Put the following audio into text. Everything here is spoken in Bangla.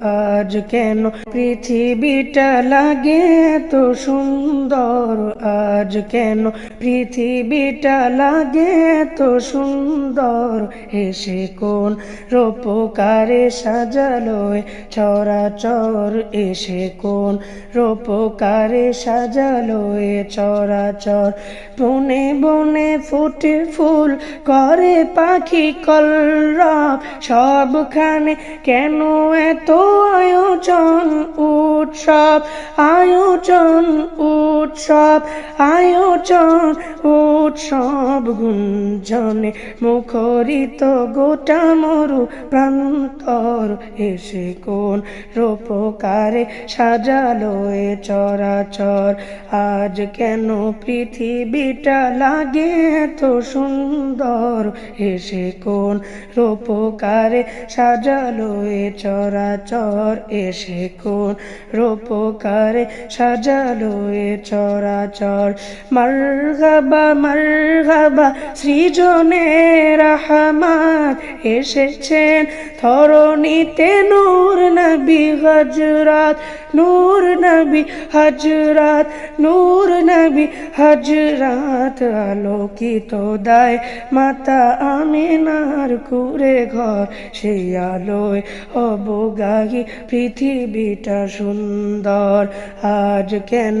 আজ কেন পৃথিবীটা লাগে তো সুন্দর? আজ কেন পৃথিবীটা লাগে তো সুন্দর? এসে কোন রূপকারে সাজালো চরাচর? এসে কোন রূপকারে সাজালো চরাচর? বনে বনে ফুটে ফুল করে পাখি কলরব। সবখানে কেন এত আয়োজন উৎসব আয়োজন উৎসব, আয়োজন, উৎসব গুঞ্জনে মুখরিত গোটা মরু প্রান্তর এসে কোন রূপকারে সাজালো এ চরাচর। আজ কেন পৃথিবীটা লাগে তো সুন্দর? এসে কোন রূপকারে সাজালো এ চরাচর? এসে কোন রূপকারে সাজালো এ চরাচর মারহাবা মারহাবা এসেছেন। ধরণীতে নূর নবী হজরত নূর নবী হজরত নূর নবী হজরত আলোকিত দায়। মাতা আমিনার কুরে ঘর, সেই আলোয় অবগাহী পৃথিবীটা সুন্দর। আজ কেন